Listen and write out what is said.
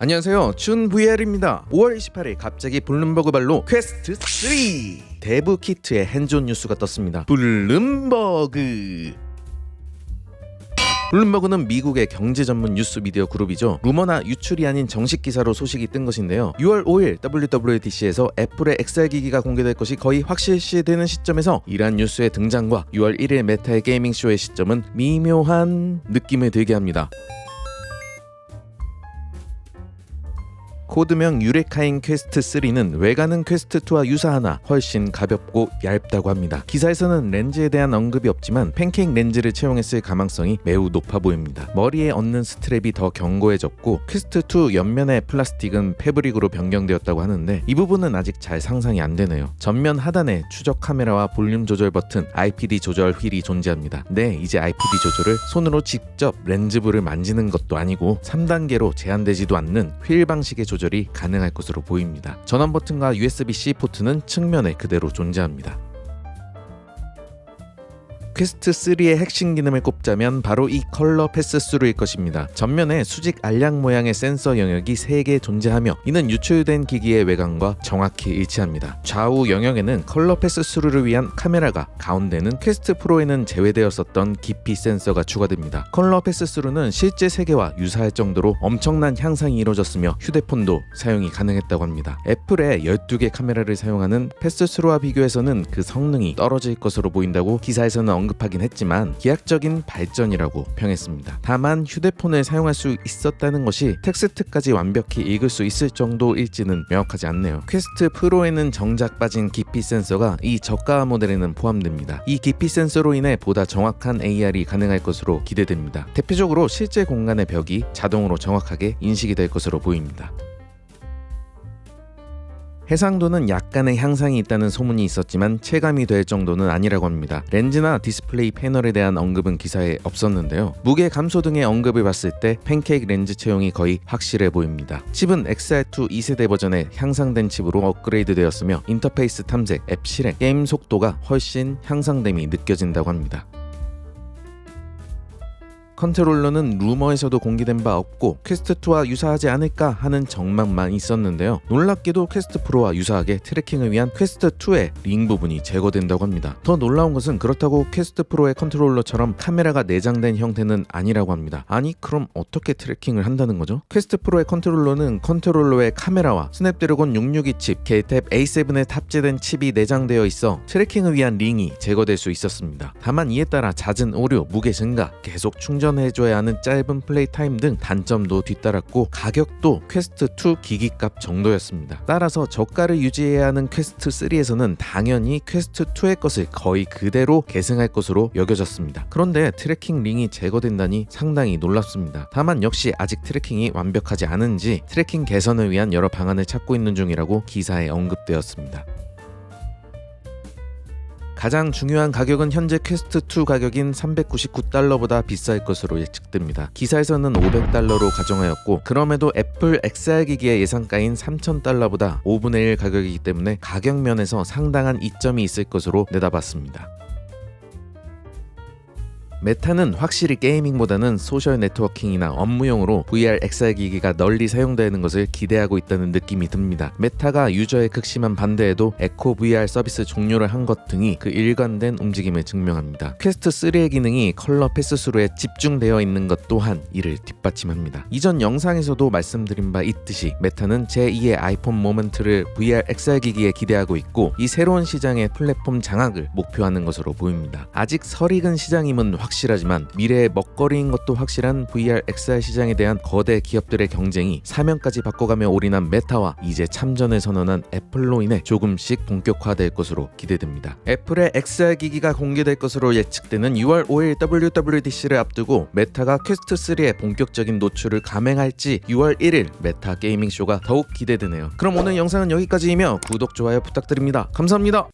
안녕하세요. 춘 VR입니다. 5월 28일 갑자기 블룸버그 발로 퀘스트 3 데브 키트의 핸즈온 뉴스가 떴습니다. 블룸버그 블룸버그는 미국의 경제 전문 뉴스 미디어 그룹이죠. 루머나 유출이 아닌 정식 기사로 소식이 뜬 것인데요. 6월 5일 WWDC에서 애플의 XR 기기가 공개될 것이 거의 확실시되는 시점에서 이러한 뉴스의 등장과 6월 1일 메타의 게이밍 쇼의 시점은 미묘한 느낌을 들게 합니다. 코드명 유레카인 퀘스트 3는 외관은 퀘스트 2와 유사하나 훨씬 가볍고 얇다고 합니다. 기사에서는 렌즈에 대한 언급이 없지만 팬케이크 렌즈를 채용했을 가망성이 매우 높아 보입니다. 머리에 얹는 스트랩이 더 견고해졌고 퀘스트 2 옆면의 플라스틱은 패브릭으로 변경되었다고 하는데 이 부분은 아직 잘 상상이 안 되네요. 전면 하단에 추적 카메라와 볼륨 조절 버튼, IPD 조절 휠이 존재합니다. 네, 이제 IPD 조절을 손으로 직접 렌즈부를 만지는 것도 아니고 3단계로 제한되지도 않는 휠 방식의 조절 이 가능할 것으로 보입니다. 전원 버튼과 USB-C 포트는 측면에 그대로 존재합니다. 퀘스트 3의 핵심 기능을 꼽자면 바로 이 컬러 패스 스루일 것입니다. 전면에 수직 알약 모양의 센서 영역이 3개 존재하며 이는 유출된 기기의 외관과 정확히 일치합니다. 좌우 영역에는 컬러 패스 스루를 위한 카메라가 가운데는 퀘스트 프로에는 제외되었었던 깊이 센서가 추가됩니다. 컬러 패스 스루는 실제 세계와 유사할 정도로 엄청난 향상이 이루어졌으며 휴대폰도 사용이 가능했다고 합니다. 애플의 12개 카메라를 사용하는 패스 스루와 비교해서는 그 성능이 떨어질 것으로 보인다고 기사에서는 언 급하긴 했지만 기하적인 발전이라고 평했습니다. 다만 휴대폰을 사용할 수 있었다는 것이 텍스트까지 완벽히 읽을 수 있을 정도일지는 명확하지 않네요. 퀘스트 프로에는 정작 빠진 깊이 센서가 이 저가 모델에는 포함됩니다. 이 깊이 센서로 인해 보다 정확한 AR이 가능할 것으로 기대됩니다. 대표적으로 실제 공간의 벽이 자동으로 정확하게 인식이 될 것으로 보입니다. 해상도는 약간의 향상이 있다는 소문이 있었지만 체감이 될 정도는 아니라고 합니다. 렌즈나 디스플레이 패널에 대한 언급은 기사에 없었는데요. 무게 감소 등의 언급을 봤을 때 팬케이크 렌즈 채용이 거의 확실해 보입니다. 칩은 XR2 2세대 버전의 향상된 칩으로 업그레이드 되었으며 인터페이스 탐색, 앱 실행, 게임 속도가 훨씬 향상됨이 느껴진다고 합니다. 컨트롤러는 루머에서도 공개된 바 없고 퀘스트2와 유사하지 않을까 하는 정망만 있었는데요. 놀랍게도 퀘스트 프로와 유사하게 트래킹을 위한 퀘스트2의 링 부분이 제거된다고 합니다. 더 놀라운 것은 그렇다고 퀘스트 프로의 컨트롤러처럼 카메라가 내장된 형태는 아니라고 합니다. 아니 그럼 어떻게 트래킹을 한다는 거죠? 퀘스트 프로의 컨트롤러는 컨트롤러의 카메라와 스냅드래곤 662 칩, K-탭 A7에 탑재된 칩이 내장되어 있어 트래킹을 위한 링이 제거될 수 있었습니다. 다만 이에 따라 잦은 오류, 무게 증가, 계속 충전 충전해줘야 하는 짧은 플레이 타임 등 단점도 뒤따랐고 가격도 퀘스트 2 기기값 정도였습니다. 따라서 저가를 유지해야 하는 퀘스트 3에서는 당연히 퀘스트 2의 것을 거의 그대로 계승할 것으로 여겨졌습니다. 그런데 트래킹 링이 제거된다니 상당히 놀랍습니다. 다만 역시 아직 트래킹이 완벽하지 않은지 트래킹 개선을 위한 여러 방안을 찾고 있는 중이라고 기사에 언급되었습니다. 가장 중요한 가격은 현재 퀘스트 2 가격인 399달러보다 비쌀 것으로 예측됩니다. 기사에서는 500달러로 가정하였고 그럼에도 애플 XR 기기의 예상가인 3000달러보다 5분의 1 가격이기 때문에 가격 면에서 상당한 이점이 있을 것으로 내다봤습니다. 메타는 확실히 게이밍보다는 소셜 네트워킹이나 업무용으로 VR XR 기기가 널리 사용되는 것을 기대하고 있다는 느낌이 듭니다. 메타가 유저의 극심한 반대에도 에코 VR 서비스 종료를 한 것 등이 그 일관된 움직임을 증명합니다. 퀘스트 3의 기능이 컬러 패스스루에 집중되어 있는 것 또한 이를 뒷받침합니다. 이전 영상에서도 말씀드린 바 있듯이 메타는 제2의 아이폰 모먼트를 VR XR 기기에 기대하고 있고 이 새로운 시장의 플랫폼 장악을 목표하는 것으로 보입니다. 아직 설익은 시장임은 확 실하지만 미래의 먹거리인 것도 확실한 VR XR 시장에 대한 거대 기업들의 경쟁이 사면까지 바꿔가며 올인한 메타와 이제 참전을 선언한 애플로 인해 조금씩 본격화될 것으로 기대됩니다. 애플의 XR 기기가 공개될 것으로 예측되는 6월 5일 WWDC를 앞두고 메타가 퀘스트 3의 본격적인 노출을 감행할지 6월 1일 메타 게이밍 쇼가 더욱 기대되네요. 그럼 오늘 영상은 여기까지이며 구독 좋아요 부탁드립니다. 감사합니다.